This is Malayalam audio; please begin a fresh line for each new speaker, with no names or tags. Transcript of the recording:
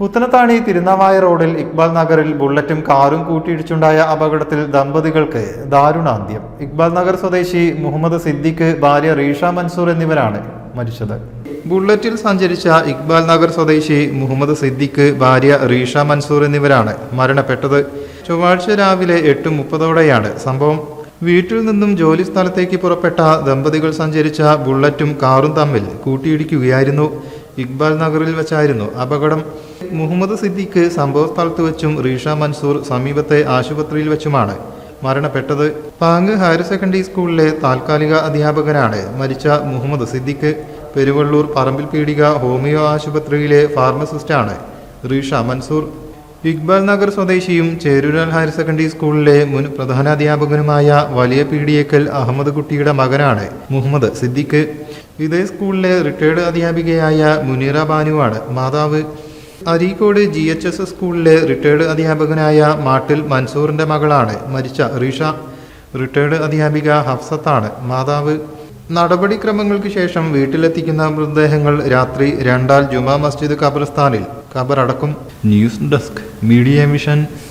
പുത്തനത്താണി തിരുനാവായ റോഡിൽ ഇക്ബാൽ നഗറിൽ ബുള്ളറ്റും കാറും കൂട്ടിയിടിച്ചുണ്ടായ അപകടത്തിൽ ദമ്പതികൾക്ക് ദാരുണാന്ത്യം. ഇക്ബാൽ നഗർ സ്വദേശി മുഹമ്മദ് സിദ്ദിഖ് ഭാര്യ റീഷ മൻസൂർ എന്നിവരാണ് മരിച്ചത്. ബുള്ളറ്റിൽ സഞ്ചരിച്ച ഇക്ബാൽ നഗർ സ്വദേശി മുഹമ്മദ് സിദ്ദിഖ് ഭാര്യ റീഷ മൻസൂർ എന്നിവരാണ് മരണപ്പെട്ടത്. ചൊവ്വാഴ്ച രാവിലെ എട്ട് മുപ്പതോടെയാണ് സംഭവം. വീട്ടിൽ നിന്നും ജോലി സ്ഥലത്തേക്ക് പുറപ്പെട്ട ദമ്പതികൾ സഞ്ചരിച്ച ബുള്ളറ്റും കാറും തമ്മിൽ കൂട്ടിയിടിക്കുകയായിരുന്നു. ഇക്ബാൽ നഗറിൽ വെച്ചായിരുന്നു അപകടം. മുഹമ്മദ് സിദ്ദിഖ് സംഭവ സ്ഥലത്ത് വെച്ചും റീഷ മൻസൂർ സമീപത്തെ ആശുപത്രിയിൽ വെച്ചുമാണ് മരണപ്പെട്ടത്. പാങ് ഹയർ സെക്കൻഡറി സ്കൂളിലെ താൽക്കാലിക അധ്യാപകനാണ് മരിച്ച മുഹമ്മദ് സിദ്ദിഖ്. പെരുവള്ളൂർ പറമ്പിൽ പീടിക ഹോമിയോ ആശുപത്രിയിലെ ഫാർമസിസ്റ്റാണ് റീഷ മൻസൂർ. ഇക്ബാൽ നഗർ സ്വദേശിയും ചേരൂരാൽ ഹയർ സെക്കൻഡറി സ്കൂളിലെ മുൻ പ്രധാനാധ്യാപകനുമായ വലിയ പീഡിയേക്കൽ അഹമ്മദ് കുട്ടിയുടെ മകനാണ് മുഹമ്മദ് സിദ്ദിഖ്. ഇതേ സ്കൂളിലെ റിട്ടയർഡ് അധ്യാപികയായ മുനീറ ബാനുവാണ് മാതാവ്. അരീക്കോട് ജി എച്ച് എസ് സ്കൂളിലെ റിട്ടയർഡ് അധ്യാപകനായ മാട്ടിൽ മൻസൂറിന്റെ മകളാണ് മരിച്ച റീഷ. റിട്ടയർഡ് അധ്യാപിക ഹഫ്സത്താണ് മാതാവ്. നടപടിക്രമങ്ങൾക്ക് ശേഷം വീട്ടിലെത്തിക്കുന്ന മൃതദേഹങ്ങൾ രാത്രി രണ്ടാൽ ജുമാ മസ്ജിദ് ഖബർസ്ഥാനിൽ ഖബറടക്കും ന്യൂസ് ഡെസ്ക് മീഡിയ മിഷൻ